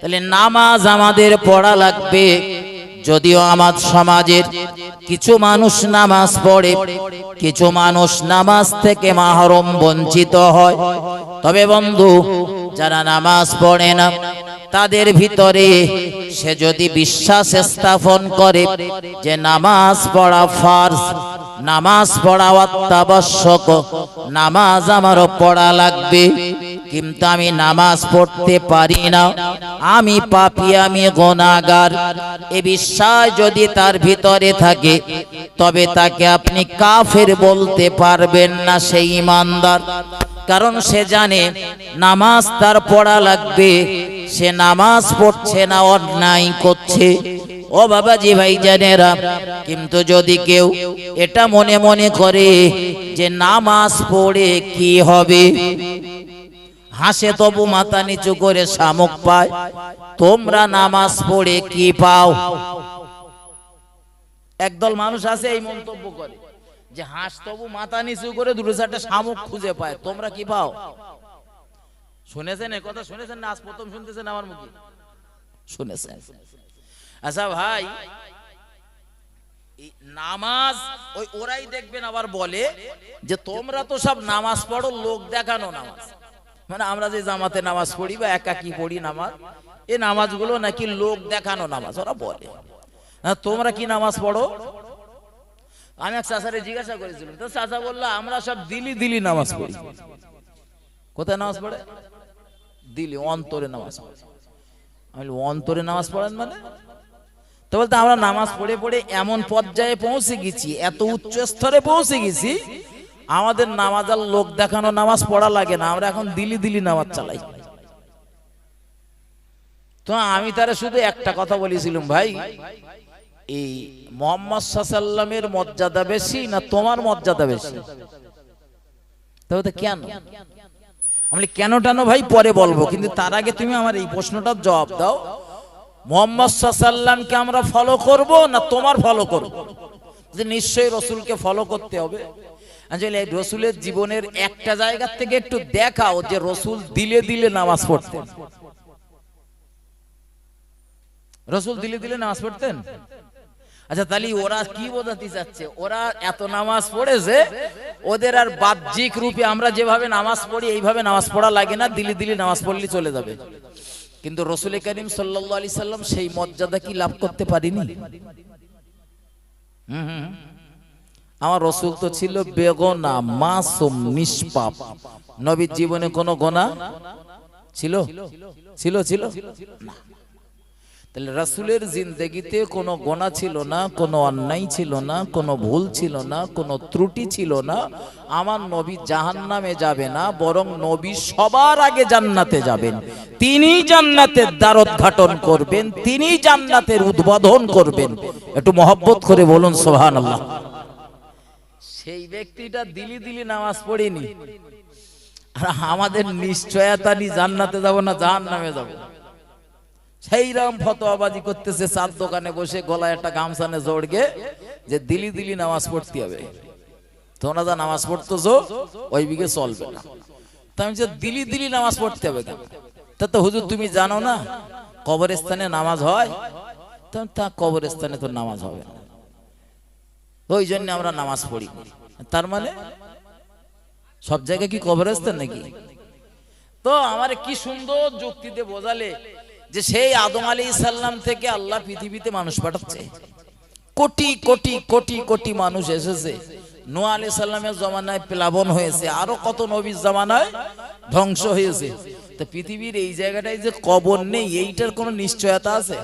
তাহলে নামাজ আমাদের পড়া লাগবে। যদিও আমার সমাজের কিছু মানুষ নামাজ পড়ে, কিছু মানুষ নামাজ থেকে মাহরম বঞ্চিত হয়। তবে বন্ধু, যারা নামাজ পড়ে না, তাদের ভিতরে সে যদি বিশ্বাস স্থাপন করে যে নামাজ পড়া ফার্জ, নামাজ পড়া অত্যাবশ্যক, নামাজ আমারও পড়া লাগবে। কিন্তু আমি নামাজ পড়তে পারি না। আমি পাপি, আমি গোনাগার। এ বিশ্বাস যদি তার ভিতরে থাকে, তবে তাকে আপনি কাফের বলতে পারবেন না সেই ইমানদার। কারণ সে জানে, নামাজ তার পড়া লাগবে। সে নামাজ পড়ছে না, অন্যায় করছে। ও বাবাজি ভাই জানেরা কিন্তু যদি কেউ এটা মনে মনে করে যে নামাজ পড়ে কি হবে? হাসে তবু মাথা নিচু করে শামুক পায়। তোমরা নামাজ পড়ে কি পাও? একদল মানুষ আছে এই মন্তব্য করে যে হাঁস তবু মাথা নিচু করে দুটো চারটে শামুক খুঁজে পায়। তোমরা কি পাও? শুনেছেন এ কথা? শুনেছেন না? আজ প্রথম শুনতেছেন আমার মুখে? শুনেছেন। আচ্ছা ভাই নামাজ, ওই ওরাই দেখবেন আবার বলে যে তোমরা তো সব নামাজ পড়ো, লোক দেখানো নামাজ। মানে আমরা যে জামাতে নামাজ পড়ি বা একাকি পড়ি নামাজ এই নামাজগুলো নাকি লোক দেখানো নামাজ, ওরা বলে। তোমরা কি নামাজ পড়ো? আমি এক চাচারে জিজ্ঞাসা করেছিলাম, তো চাচা বলল, আমরা সব দিলি দিলি নামাজ পড়ি। কোথায় নামাজ পড়ে? দিলি, অন্তরে নামাজ পড়ে। আমি অন্তরে নামাজ পড়েন মানে? তো বলতে, আমরা নামাজ পড়ে পড়ে এমন পর্যায়ে পৌঁছে গেছি, এত উচ্চ স্তরে পৌঁছে গেছি আমাদের নামাজ আর লোক দেখানো নামাজ পড়া লাগে না, আমরা এখন দিলি দিলি নামাজ চালাই। তো আমি তারা শুধু একটা কথা বলেছিলাম, ভাই, এই মোহাম্মদ সাল্লামের মর্যাদা বেশি না তোমার মর্যাদা বেশি? তবে তো কেন? আমি কেন টানো ভাই, পরে বলব, কিন্তু তার আগে তুমি আমার এই প্রশ্নটার জবাব দাও। মোহাম্মদ সাল্লামকে আমরা ফলো করব না তোমার ফলো করব? যে নিশ্চয়ই রসুলকে ফলো করতে হবে। রসুলের জীবনের একটা জায়গা থেকে একটু দেখাও যে রসুল দিলে দিলে নামাজ পড়তেন। রসুল দিলে দিলে নামাজ পড়তেন? আচ্ছা তাহলে ওরা কি বোঝাতে চাচ্ছে? ওরা এত নামাজ পড়েছে ওদের আর বাহ্যিক রূপে আমরা যেভাবে নামাজ পড়ি, এইভাবে নামাজ পড়া লাগে না, দিলি দিলি নামাজ পড়লে চলে যাবে। কিন্তু রসুল করিম সাল্লাহ আলি সাল্লাম সেই মর্যাদা কি লাভ করতে পারিনি? হুম হুম। আমার রসুল তো ছিল বেগনা, মাসুম, নিষ্পাপ। নবীর জীবনে কোনো গোনা ছিল? ছিল ছিল? তাহলে রাসুলের জিন্দগিতে কোনো গোনা ছিল না, কোনো অন্যায় ছিল না, কোনো ভুল ছিল না, কোনো ত্রুটি ছিল না। আমার নবী জাহান নামে যাবে না, বরং নবী সবার আগে জান্নাতে যাবেন। তিনি জান্নাতের দ্বার উদ্ঘাটন করবেন, তিনি জান্নাতের উদ্বোধন করবেন। একটু মহব্বত করে বলুন সোহান আল্লাহ সেই ব্যক্তিটা দিলি দিলি নামাজ পড়েনি। আর আমাদের নিশ্চয়তা নি জান্নাতে যাব না জাহান নামে যাব। সেই রাম ফতোয়াবাজি করতেছে, চার দোকানে বসে গলায় একটা গামছানে জড়গে যে দিলি দিলি নামাজ পড়তে হবে। তোমরা যা নামাজ পড়তেছো, ওই বিঘে চলবে না। তা আমি যে দিলি দিলি নামাজ পড়তে হবে কেন? তা তো হুজুর, তুমি জানো না, কবরস্থানে নামাজ হয়? তা কবরস্থানে তো নামাজ হবে না। ওই জন্য আমরা নামাজ পড়ি তার মানে? সব জায়গায় কি কবরস্থান নাকি? তো আমার কি সুন্দর যুক্তিতে বোঝালে যে সেই আদম আলী সাল্লাম থেকে আল্লাহ পৃথিবীতে মানুষ পাঠাচ্ছে। কোটি কোটি কোটি কোটি মানুষ এসেছে। নোয়া আলী সাল্লামের জমানায় প্লাবন হয়েছে। আরও কত নবীর জমানায় ধ্বংস হয়েছে। তো পৃথিবীর এই জায়গাটায় যে কবর নেই, এইটার কোনো নিশ্চয়তা আছে?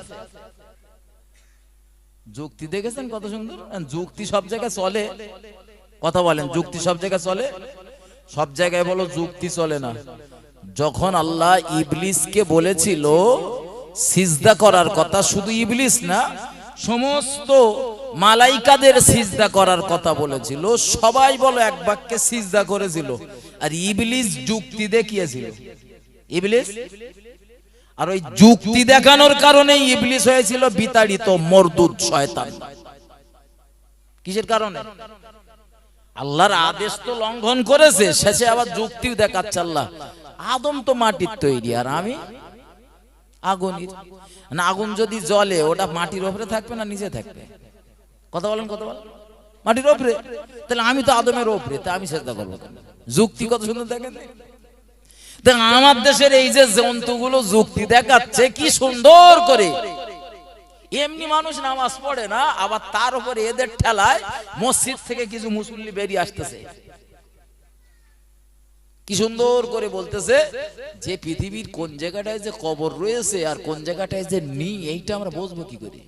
যুক্তি দেখেছেন কত সুন্দর? যুক্তি সব জায়গায় চলে। কথা বলেন, যুক্তি সব জায়গায় চলে? সব জায়গায় বলো, যুক্তি চলে না। যখন আল্লাহ ইবলিসকে বলেছিল, সিজদা করার কথা শুধু ইবলিস না, সমস্ত মালাইকাদের সিজদা করার কথা বলেছিল, সবাই বলো এক বাক্যে সিজদা করেছিল। আর ইবলিস যুক্তি দেখিয়েছিল। ইবলিস? আর ওই যুক্তি দেখানোর কারণে ইবলিস হয়েছিল বিতাড়িত, মরদুদ, শয়তান। কিসের কারণে? আল্লাহর আদেশ তো লঙ্ঘন করেছে, শেষে আবার যুক্তিও দেখাচ্ছে আল্লাহ। আদম তো মাটির তৈরি, আর আমি আগুনের। না, আগুন যদি জ্বলে, ওটা মাটির ওপরে থাকবে না নিচে থাকবে? কথা বলেন কথা বলেন। মাটির ওপরে? তাহলে আমি তো আদমের ওপরে, তা আমি চেষ্টা করব যুক্তি কত সুন্দর দেখেন। আমার দেশের এই যে জন্তুগুলো যুক্তি দেখাচ্ছে, কি সুন্দর করে। এমনি মানুষ নামাজ পড়ে না, আবার তার উপরে এদের ঠেলায় মসজিদ থেকে কিছু মুসল্লি বেরিয়ে আসতেছে। কি সুন্দর করে বলতেছে যে পৃথিবীর কোন জায়গাটায় যে কবর রয়েছে আর কোন জায়গাটায় যে নি এইটা আমরা বুঝব কি করে?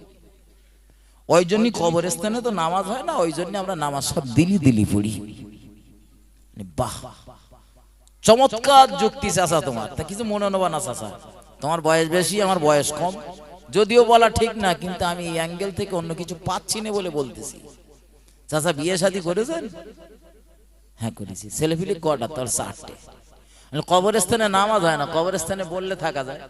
ওই জন্যই কবরস্থানে তো নামাজ হয় না, ওই জন্য আমরা নামাজ সব দিলি দিলি পড়ি। বাহ, চমৎকার যুক্তি চাচা তোমার। তা কিছু মনে নেবা না চাচা। তোমার বয়স বেশি, আমার বয়স কম। যদিও বলা ঠিক না, কিন্তু আমি এই অ্যাঙ্গেল থেকে অন্য কিছু পাচ্ছি না বলে বলতেছি। চাচা বিয়ে শাদী করেছেন? হ্যাঁ করেছি। ছেলেপিলি কটা? তোর চারটে। কবরস্থানে নামাজ হয় না, কবরস্থানে বললে থাকা যায়।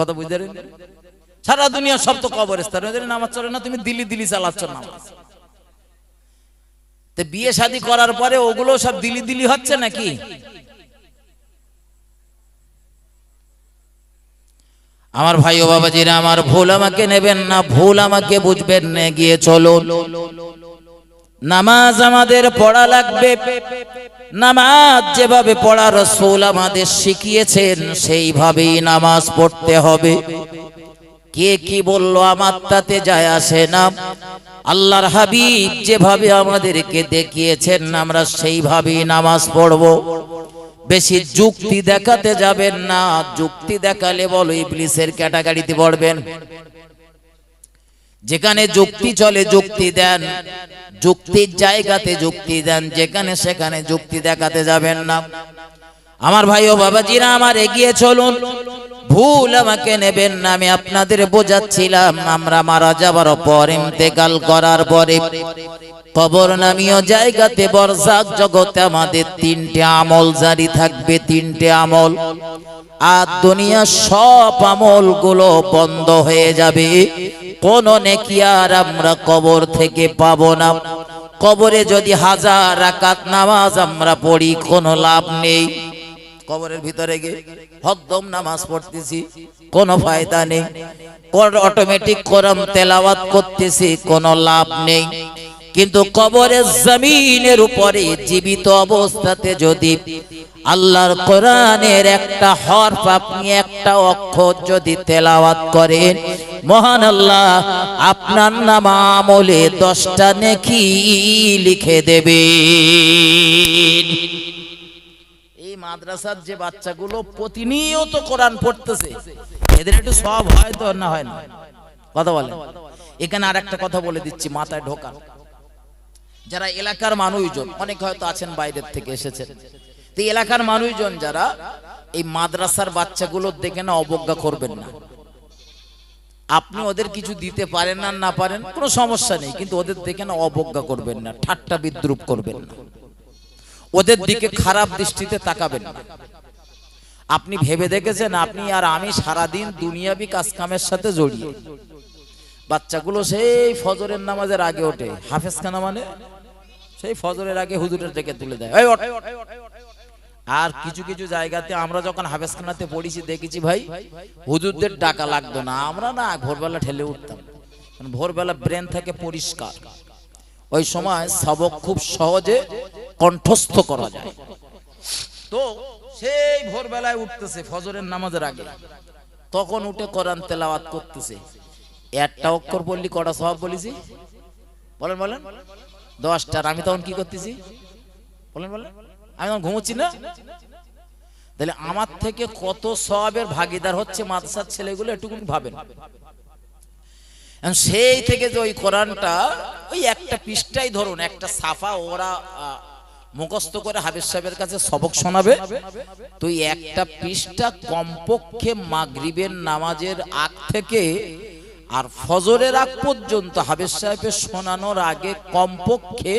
কথা বুঝতে পারেন? সারা দুনিয়া সব তো কবরস্থান, ওদের নামাজ চলে না, তুমি দিলি দিলি চালাচ্ছ নামাজ। তো বিয়ে শাদী করার পরে ওগুলো সব দিলি দিলি হচ্ছে নাকি? আমার ভাই ও বাবাজিরা, আমার ভুল আমাকে নেবেন না, ভুল আমাকে বুঝবেন না, গিয়ে চলো নামাজ আমাদের পড়া লাগবে। নামাজ যেভাবে পড়া রসুল আমাদের শিখিয়েছেন, সেইভাবেই নামাজ পড়তে হবে। কে কি বলল আমার তাতে যায় আসে না। আল্লাহর হাবিব যেভাবে আমাদেরকে দেখিয়েছেন, আমরা সেইভাবেই নামাজ পড়ব। বেশি যুক্তি দেখাতে যাবেন না। যুক্তি দেখালে বলো ইবলিসের ক্যাটাগরিতে পড়বেন। যেখানে যুক্তি চলে, যুক্তি দেন। যুক্তির জায়গাতে যুক্তি দেন, যেখানে সেখানে যুক্তি দেখাতে যাবেন না। আমার ভাই ও বাবাজিরা, আমার এগিয়ে চলুন। ভুল আমাকে নেবেন না, আমি আপনাদের বোঝাচ্ছিলাম। আমরা মারা যাবার পর ইন্তেকাল করার পরে কবর নামীয় জায়গাতে বরজাক জগতে আমাদের তিনটে আমল জারি থাকবে, তিনটে আমল। আর দুনিয়া সব আমলগুলো বন্ধ হয়ে যাবে। কোন নেকি আর আমরা কবর থেকে পাবো না। কবরে যদি হাজার রাকাত নামাজ আমরা পড়ি, কোনো লাভ নেই। কবরের ভিতরে গিয়ে হদ্দম নামাজ পড়তেছি, কোনো ফায়দা নেই। অটোমেটিক কোরআন তেলাওয়াত করতেছি, কোনো লাভ নেই। কিন্তু কবরের জমিনের উপরে জীবিত অবস্থাতে যদি আল্লাহর কোরআনের একটা হরফ আপনি একটা অক্ষর যদি তেলাওয়াত করেন, মহান আল্লাহ আপনার নাম আমলে দশটা নেকি লিখে দেবে এই মাদ্রাসার যে বাচ্চাগুলো প্রতিনিয়ত কোরআন পড়তেছে, এদের একটু সব হয় তো না হয় না? কথা বলেন। এখানে আর একটা কথা বলে দিচ্ছি, মাথায় ঢোকান। যারা এলাকার মানুষজন, অনেক হয়তো আছেন বাইরের থেকে এসেছেন। তো এলাকার মানুষজন যারা এই মাদ্রাসার বাচ্চাগুলোর দেখে না অবজ্ঞা করবেন না। আপনি ওদের কিছু দিতে পারেন না না পারেন, কোনো সমস্যা নেই, কিন্তু ওদের দেখে না অবজ্ঞা করবেন না, ঠাট্টা বিদ্রুপ করবেন না। ওদের দিকে খারাপ দৃষ্টিতে তাকাবেন না। আপনি ভেবে দেখেছেন, আপনি আর আমি সারাদিন দুনিয়াবি কাজকামের সাথে জড়িয়ে। বাচ্চাগুলো সেই ফজরের নামাজের আগে ওঠে। হাফেজ খানা মানে? সেই ফজরের আগে হুজুরের ডেকে তুলে দেয়। আর কিছু কিছু জায়গাতে আমরা যখন হাফেজ খানাতে পড়েছি, দেখেছি ভাই, হুজুরদের ডাকা লাগতো না। আমরা না ভোরবেলা ঠেলে উঠতাম। ভোরবেলা ব্রেন থাকে পরিষ্কার। ওই সময় সবক খুব সহজে কণ্ঠস্থ করা যায়। তো সেই ভোরবেলায় উঠতেছে ফজরের নামাজের আগে। তখন উঠে কোরআন তেলাওয়াত করতেছে। একটা অক্ষর বললি কটা সব বলেছি বলেন বলেন। দশটার আমি তখন কি করতেছি? বলেন বলেন। আমি তখন ঘুমোচ্ছি না? তাহলে আমার থেকে কত সবের ভাগিদার হচ্ছে মাদ্রাসার ছেলেগুলো একটুকুনি ভাবেন। সেই থেকে যে ওই কোরআনটা ওই একটা পৃষ্ঠাই ধরুন একটা সাফা ওরা মুখস্থ করে হাবিজ সাহেবের কাছে সবক শোনাবে। তুই একটা পৃষ্ঠা কমপক্ষে মাগরিবের নামাজের আগ থেকে আর ফজরের আগ পর্যন্ত হাবিজ সাহেবের শোনানোর আগে কমপক্ষে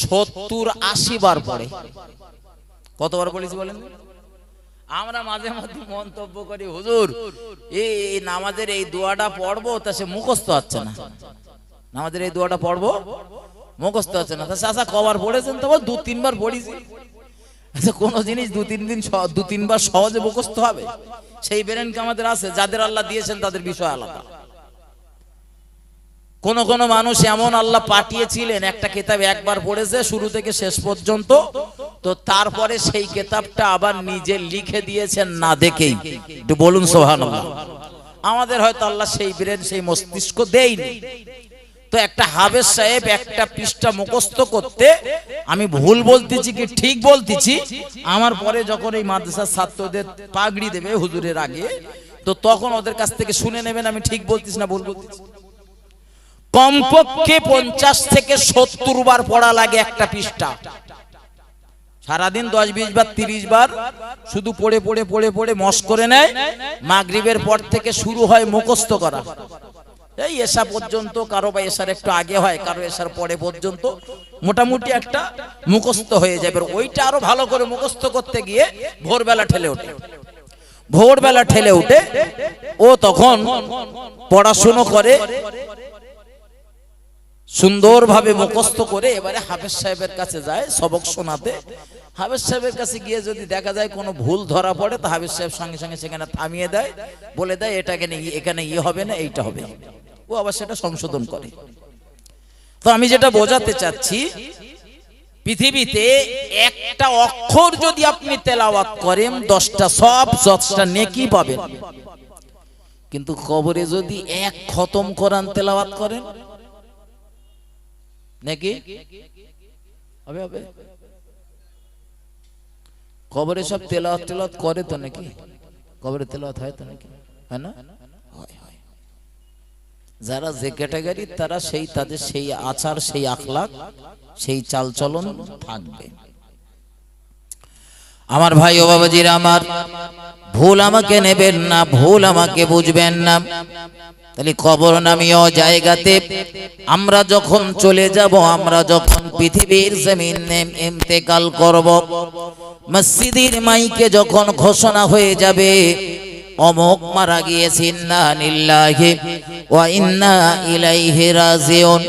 সত্তর আশি বার পড়ে। কতবার বলেছি বলেন? আমরা মাঝে মাঝে মন্তব্য করি, হুজুর, এই নামাজের এই দোয়াটা পড়ব? তা সে মুখস্থ হচ্ছে না। নামাজের এই দোয়াটা পড়ব? মুখস্থ হচ্ছে না। তা চাষা কবার পড়েছেন? তো দু তিনবার পড়িছি। আচ্ছা কোনো জিনিস দু, তিন দিন দু তিনবার সহজে মুখস্থ হবে? সেই ব্রেনকে আমাদের আছে, যাদের আল্লাহ দিয়েছেন তাদের বিষয় আলাদা। কোন কোন মানুষ এমন আল্লাহ পাঠিয়েছিলেন, একটা কিতাব একবার পড়েছে, শুরু থেকে শেষ পর্যন্ত, তো তারপরে সেই কিতাবটা আবার নিজে লিখে দিয়েছেন না দেখেই। একটু বলুন সোহানুল্লাহ আমাদের হয়তো আল্লাহ সেই ব্রেন, সেই মস্তিষ্ক দেয়নি। তো একটা হাবেজ সাহেব একটা পৃষ্ঠা মুখস্থ করতে, আমি ভুল বলতেছি কি ঠিক বলতেছি? আমার পরে যখন এই মাদ্রাসার ছাত্রদের পাগড়ি দেবে হুজুরের আগে, তো তখন ওদের কাছ থেকে শুনে নেবেন আমি ঠিক বলতেছি না ভুল বলতেছি। কমপক্ষে পঞ্চাশ থেকে সত্তর বার পড়া লাগে একটা পৃষ্ঠা। সারাদিন দশ, বিশ বার, তিরিশ বার শুধু পড়ে পড়ে পড়ে পড়ে মস করে নেয়, মাগরিবের পর থেকে শুরু হয় মুখস্থ করা। এই এসা পর্যন্ত কারও বা এসার একটু আগে হয়, কারও এসার পরে পর্যন্ত মোটামুটি একটা মুখস্থ হয়ে যাবে। ওইটা আরও ভালো করে মুখস্থ করতে গিয়ে ভোরবেলা ঠেলে ওঠে। ভোরবেলা ঠেলে উঠে ও তখন পড়াশুনো করে সুন্দরভাবে মুখস্থ করে এবারে হাফেজ সাহেবের কাছে যায় সবক শোনাতে। হাফেজ সাহেবের কাছে গিয়ে যদি দেখা যায় কোনো ভুল ধরা পড়ে, তো হাফেজ সাহেব সঙ্গে সঙ্গে সেখানে থামিয়ে দেয়, বলে দেয়, এটাকে এখানে ইয়ে হবে না, এইটা হবে। ও আবার সেটা সংশোধন করে। তো আমি যেটা বোঝাতে চাচ্ছি, পৃথিবীতে একটা অক্ষর যদি আপনি তেলাওয়াত করেন, দশটা সব দশটা নেকি পাবেন। কিন্তু কবরে যদি এক খতম কোরআন তেলাওয়াত করেন নাকি? হবে হবে। কবরে সব তেলাওয়াত তেলাওয়াত করে তো নাকি? কবরে তেলাওয়াত হয় তো নাকি? হয় না? যারা যে ক্যাটাগরি, তারা সেই তাদের সেই আচার, সেই আখলাক, সেই চালচলন থাকবে। আমার ভাই ও বাবাজির, আমার ভুল আমাকে নেবেন না, ভুল আমাকে বুঝবেন না। তাহলে কবর নামীয় জায়গাতে। আমরা যখন চলে যাব, আমরা যখন পৃথিবীর জমিন ইন্তেকাল করব, মসজিদের মাইকে যখন ঘোষণা হয়ে যাবে, অমুক মারা গিয়েছে, ইন্না নিল্লাহি ওয়া ইন্না ইলাইহি রাজিউন।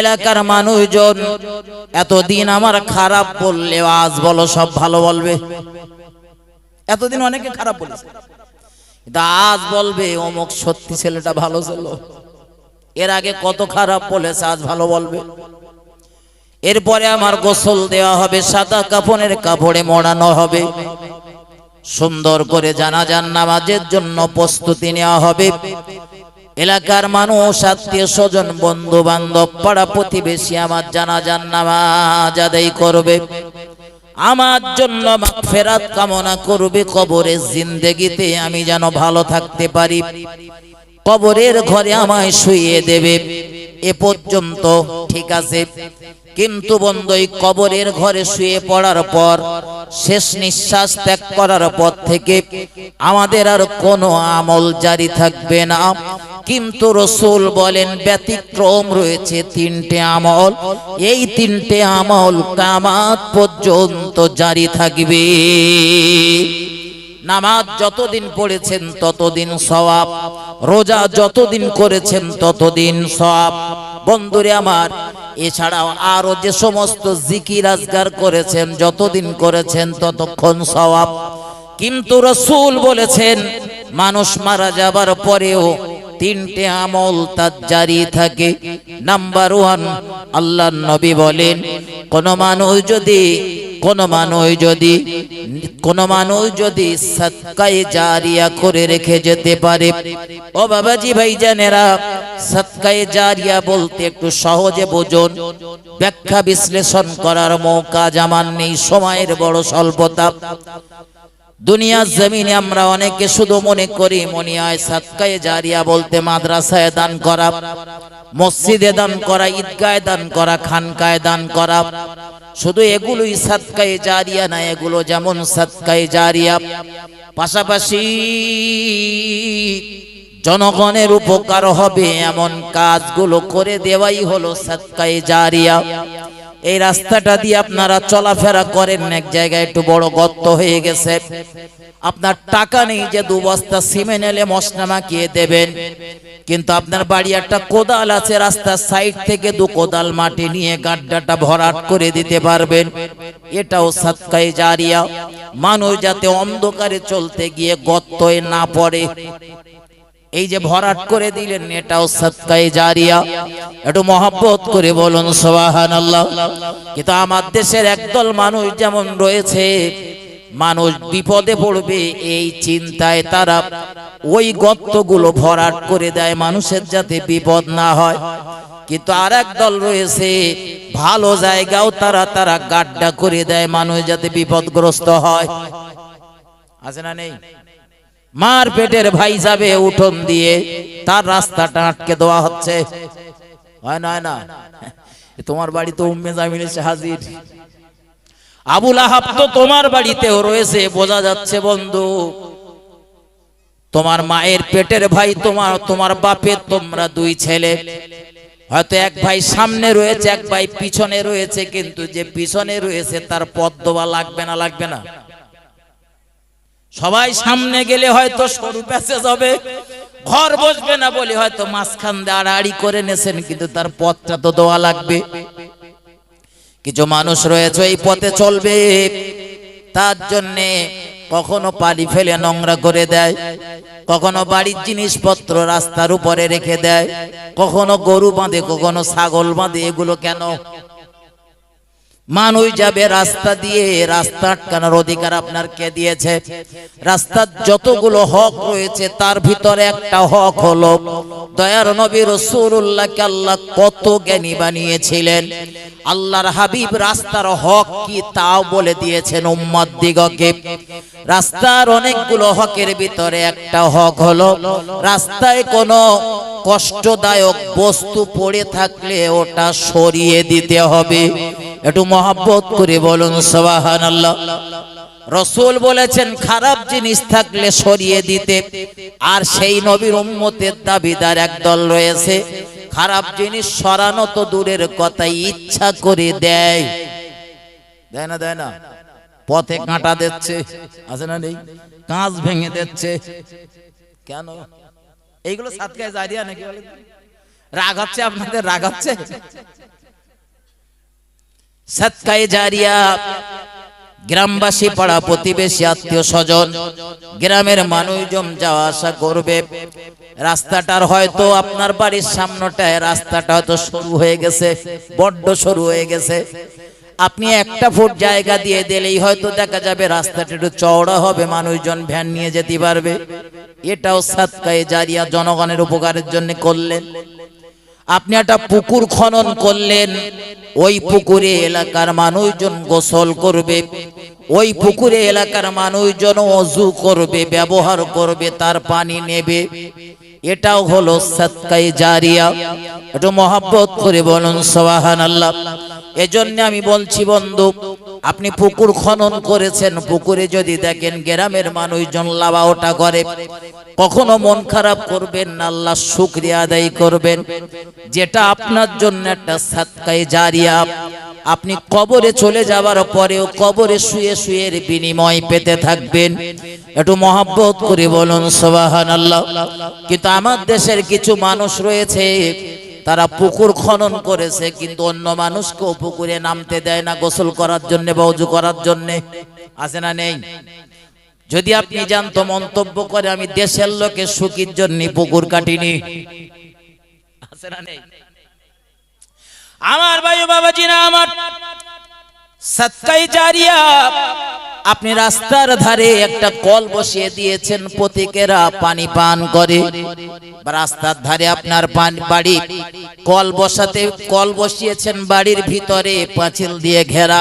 এলাকার মানুষজন, এতদিন আমার খারাপ বললে আজ বলো সব ভালো বলবে। এতদিন অনেকে খারাপ বলেছে। আজ বলবে, অমুক সত্যি ছেলেটা ভালো ছিল। এর আগে কত খারাপ বলেছে, আজ ভালো বলবে। এরপরে আমার গোসল দেওয়া হবে, সাদা কাপড়ের কাপড়ে মোড়ানো হবে। সুন্দর করে জানাজান নামাজের জন্য প্রস্তুতি নেওয়া হবে। এলাকার মানুষ, আত্মীয় স্বজন বন্ধু বান্ধব পাড়া প্রতিবেশী আমার জানাজান নামাজ আদায় করবে। আমার জন্য ফেরাত কামনা করবে কবরের জিন্দেগিতে আমি যেন ভালো থাকতে পারি। কবরের ঘরে আমায় শুয়ে দেবে। এ পর্যন্ত ঠিক আছে। কিন্তু বন্ধু, এই কবরের ঘরে শুয়ে পড়ার পর, শেষ নিঃশ্বাস ত্যাগ করার পর থেকে আমাদের আর কোনো আমল জারি থাকবে না। কিন্তু রসুল বলেন, ব্যতিক্রম রয়েছে তিনটে আমল। এই তিনটে আমল কামাত পর্যন্ত জারি থাকবে। নামাজ যতদিন পড়েছেন ততদিন সওয়াব, রোজা যতদিন করেছেন ততদিন সওয়াব। বন্ধুরে আমার, এছাড়াও আরও যে সমস্ত জিকির আজগার করেছেন, যতদিন করেছেন ততক্ষণ সওয়াব। কিন্তু রসুল বলেছেন, মানুষ মারা যাবার পরেও তিনটে আমল তার জারি থাকে। নাম্বার ওয়ান আল্লাহ নবী বলেন, কোন মানুষ যদি, কোন মানুষ যদি, কোন মানুষ যদি সৎকায়ে জারিয়া করে রেখে যেতে পারে। ও বাবাজি ভাই জানেরা সৎকায়ে জারিয়া বলতে একটু সহজে বোঝুন। ব্যাখ্যা বিশ্লেষণ করার মৌকা জামান নেই, সময়ের বড় স্বল্পতা। দুনিয়ার জমিনে আমরা অনেকে শুধু মনে করি, মনে হয় সাতকায়ে জারিয়া বলতে মাদ্রাসায় দান করা, মসজিদে দান করা, ঈদগায় দান করা, খানকায় দান করা। শুধু এগুলোই সাতকায়ে জারিয়া না, এগুলো যেমন সাতকায়ে জারিয়া। পাশাপাশি জনগণের উপকার হবে এমন কাজগুলো করে দেওয়াই হলো সাতকায়ে জারিয়া। এই রাস্তাটা দিয়ে আপনারা চলাফেরা করেন এক জায়গায় একটু বড় গর্ত হয়ে গেছে। আপনার টাকা নেই যে দু বস্তা সিমেন্ট এলে মশলা মাখিয়ে দেবেন। কিন্তু আপনার বাড়ি একটা কোদাল আছে, রাস্তার সাইড থেকে দু কোদাল মাটি নিয়ে গাড্ডাটা ভরাট করে দিতে পারবেন। এটাও সাতকাই জারিয়া। মানুষ যাতে অন্ধকারে চলতে গিয়ে গর্তয়ে না পড়ে। এই যে ভরাট করে দিলেন, এটাও সৎকাই জারিয়া। একটু মহব্বত করে বলুন সোহান আল্লাহ কিন্তু আমার দেশের একদল মানুষ যেমন রয়েছে, মানুষ বিপদে পড়বে, এই চিন্তায় তারা ওই গর্তগুলো ভরাট করে দেয়, মানুষের যাতে বিপদ না হয়। কিন্তু আর দল রয়েছে, ভালো জায়গাও তারা তারা গাড্ডা করে দেয়, মানুষ যাতে বিপদগ্রস্ত হয়। আছে না নেই? মার পেটের ভাই যাবে উঠোন দিয়ে, তার রাস্তাটা আটকে দেওয়া হচ্ছে। হয় না হয় না? তোমার বাড়ি তো উম্মে জামিল এসে হাজির। আবুল আহাব তো তোমার বাড়িতেও রয়েছে, বোঝা যাচ্ছে বন্ধু। তোমার মায়ের পেটের ভাই তোমার তোমার বাপের তোমরা দুই ছেলে। হয়তো এক ভাই সামনে রয়েছে, এক ভাই পিছনে রয়েছে, কিন্তু যে পিছনে রয়েছে তার দেওয়া লাগবে না লাগবে না? সবাই সামনে গেলে হয়তো সরু প্যাসেজ হবে ঘর বসবে না বলে হয়তো মাঝখান দিয়ে আড়াআড়ি করে নেছেন, কিন্তু তার পথটা তো দেওয়া লাগবে। কিছু মানুষ রয়েছে এই পথে চলবে। তার জন্যে কখনো পানি ফেলে নোংরা করে দেয়, কখনো বাড়ির জিনিসপত্র রাস্তার উপরে রেখে দেয়, কখনো গরু বাঁধে, কখনো ছাগল বাঁধে, এগুলো কেন মানুষ যাবে রাস্তা দিয়ে, রাস্তা আটকানোর অধিকার আপনার কে দিয়েছে? রাস্তার যতগুলো হক রয়েছে, তার ভিতরে একটা হক হলো, দয়ার নবী রসুল্লাহকে আল্লাহ কত জ্ঞানী বানিয়েছিলেন। আল্লাহর হাবিব রাস্তার হক কি তাও বলে দিয়েছেন উম্মত দিগকে। রাস্তার অনেকগুলো হকের ভিতরে একটা হক হলো, রাস্তায় কোনো কষ্টদায়ক বস্তু পড়ে থাকলে ওটা সরিয়ে দিতে হবে। একটু মহাব্বত করে বলুন সবাহান আল্লাহ রসুল বলেছেন, খারাপ জিনিস থাকলে সরিয়ে দিতে। আর সেই নবীর উম্মতের দাবিদার একদল রয়েছে। খারাপ জিনিস সরানো তো দূরের কথা, ইচ্ছা করে দেয়। দেয় না দেয় না। পথে কাঁটা দিচ্ছে, আছে না নেই? কাঁচ ভেঙে দিচ্ছে। কেন? এইগুলো সাতকায় জারিয়া নাকি রাগ হচ্ছে আপনাদের? রাগ হচ্ছে? সৎকায়ে জারিয়া। গ্রামবাসী পাড়া প্রতিবেশী, আত্মীয় স্বজন, গ্রামের মানুষজন যাওয়া আসা করবে। রাস্তাটার হয়তো আপনার বাড়ির সামনেটায়, রাস্তাটা হয়তো শুরু হয়ে গেছে, বড্ড শুরু হয়ে গেছে। আপনি একটা ফুট জায়গা দিয়ে দিলেই হয়তো দেখা যাবে রাস্তাটা একটু চওড়া হবে, মানুষজন ভ্যান নিয়ে যেতে পারবে। এটাও সাতকায়ে জারিয়া জনগণের উপকারের জন্য করলেন। আপনি একটা পুকুর খনন করলেন, ওই পুকুরে এলাকার মানুষজন গোসল করবে, ওই পুকুরে এলাকার মানুষজন অজু করবে, ব্যবহার করবে, তার পানি নেবে। এটাও হলো সৎকাই জারিয়া। একটু মহাব্বত করে বলুন সোহান আল্লাহ এজন্য আমি বলছি, বন্ধু, আপনি পুকুর খনন করেছেন। পুকুরে যদি দেখেন গ্রামের মানুষজন লাভা ওটা করে, কখনো মন খারাপ করবেন না, আল্লাহ শুক্রিয়া আদায় করবেন। যেটা আপনার জন্য একটা সাতকাই জারিয়া, আপনি কবরে চলে যাওয়ার পরেও কবরে শুয়ে শুয়ে এর বিনিময় পেতে থাকবেন। একটু মহাব্বত করে বলুন সোবাহান আল্লাহ কিন্তু আমার দেশের কিছু মানুষ রয়েছে তারা পুকুর খনন করেছে, কিন্তু অন্য মানুষকে পুকুরে নামতে দেয় না গোসল করার জন্য বা উজু করার জন্য। আছে না নেই? যদি আপনি জানতো মন্তব্য করে, আমি দেশের লোকে সুখীর জন্য পুকুর কাটিনি। আছে না নেই? আমার ভাই বাবাজি না আমার সৎকাই জারিয়া আপনি রাস্তার ধারে একটা কল বসিয়ে দিয়েছেন, প্রতীকেরা পানি পান করে। রাস্তার ধারে আপনার পানি বাড়ি। কল বসাতে, কল বসিয়েছেন বাড়ির ভিতরে, পাঁচিল দিয়ে ঘেরা।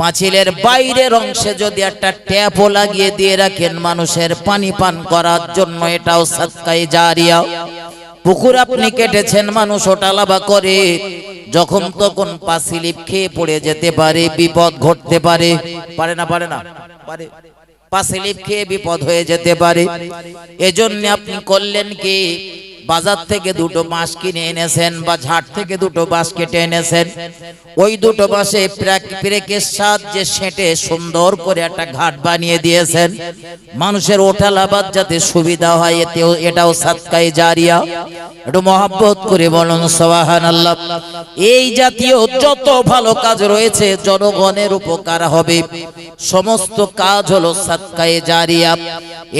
পাঁচিলের বাইরের অংশে যদি একটা ট্যাপও লাগিয়ে দিয়ে রাখেন মানুষের পানি পান করার জন্য, এটাও সৎকাই জারিয়া। পুকুর আপনি কেটেছেন, মানুষ ওটালাবা করে। যখন তখন পা স্লিপ খেয়ে পড়ে যেতে পারে, বিপদ ঘটতে পারে। পারে না পারে না, পারে। পা স্লিপ খেয়ে বিপদ হয়ে যেতে পারে। এজন্য আপনি করলেন কি? বাজার থেকে দুটো বাঁশ কিনে এনেছেন বা ঝাড় থেকে দুটো বাঁশ কেটে এনেছেন। ওই দুটো বাঁশে প্রেকের সাহায্যে সেঁটে সুন্দর করে একটা ঘাট বানিয়ে দিয়েছেন। মানুষের ওঠালাবাদ যাতে সুবিধা হয়, এতেও এটাও সাতকাই জারিয়া। একটু মহাব্বত করে বলুন সবাহান আল্লাহ এই জাতীয় যত ভালো কাজ রয়েছে, জনগণের উপকার হবে। সমস্ত কাজ হলো সাতকায়ে জারিয়া।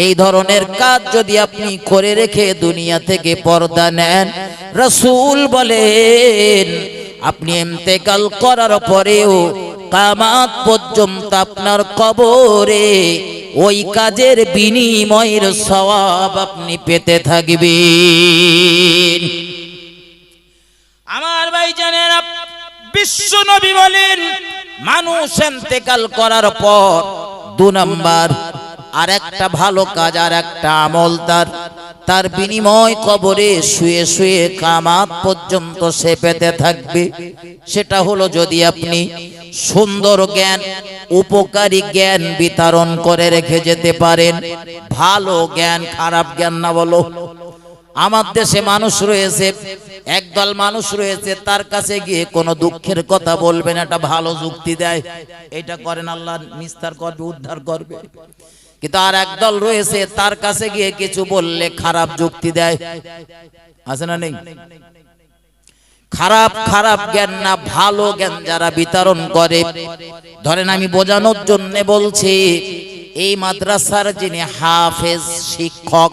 এই ধরনের কাজ যদি আপনি করে রেখে দুনিয়া থেকে পর্দা নেন। রসুল বলেন, আপনি এমতেকাল করার পরেও কামাত পর্যন্ত আপনার কবরে ওই কাজের বিনিময়ের সওয়াব আপনি পেতে থাকবেন। আমার ভাই জানেন বিশ্ব নবী বলেন, মানুষ এন্তেকাল করার পর দু নাম্বার আর একটা ভালো কাজ আর একটা আমল তার। তার বিনিময় কবরে শুয়ে শুয়ে কামাত পর্যন্ত সে পেতে থাকবে। সেটা হলো যদি আপনি সুন্দর জ্ঞান, উপকারী জ্ঞান বিতরণ করে রেখে যেতে পারেন। ভালো জ্ঞান, খারাপ জ্ঞান না বলো। আমার দেশে মানুষ রয়েছে, একদল মানুষ রয়েছে, তার কাছে গিয়ে কোনো দুঃখের কথা বলবেন একটা ভালো যুক্তি দেয়। এটা করেন আল্লাহ, নিস্তার করবে, উদ্ধার করবে। কিন্তু আর একদল রয়েছে, তার কাছে গিয়ে কিছু বললে খারাপ যুক্তি দেয়। আছে না নেই? খারাপ খারাপ জ্ঞান না, ভালো জ্ঞান যারা বিতরণ করে। ধরেন আমি বোঝানোর জন্য বলছি, এই মাদ্রাসার যিনি হাফেজ, শিক্ষক,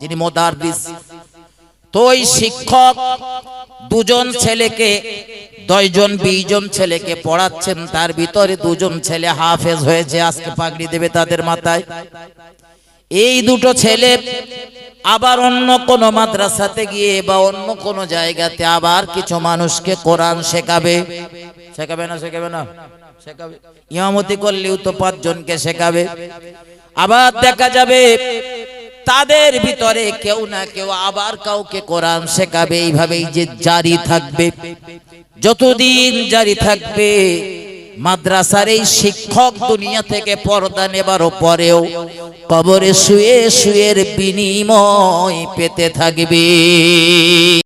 যিনি মোদাররিস তো ওই শিক্ষক, দুজন ছেলেকে, দশজন, বিশজন ছেলেকে পড়াচ্ছেন, তার ভিতরে দুজন ছেলে হাফেজ হয়েছে, আজকে পাগড়ি দেবে তাদের মাথায়। এই দুটো ছেলে আবার অন্য কোন মাদ্রাসাতে গিয়ে বা অন্য কোন জায়গাতে আবার কিছু মানুষকে কোরআন শেখাবে। শেখাবে না শেখাবে না? শেখাবে। ইমামতি করলেও তো পাঁচজনকে শেখাবে। আবার দেখা যাবে তাদের ভিতরে কেউ না কেউ আবার কাউকে কোরআন শেখাবে, এইভাবেই যে জারি থাকবে। যতদিন জারি থাকবে, মাদ্রাসার এই শিক্ষক দুনিয়া থেকে পর্দা নেবার পরেও কবরে শুয়ে শুয়ের বিনিময় পেতে থাকবে।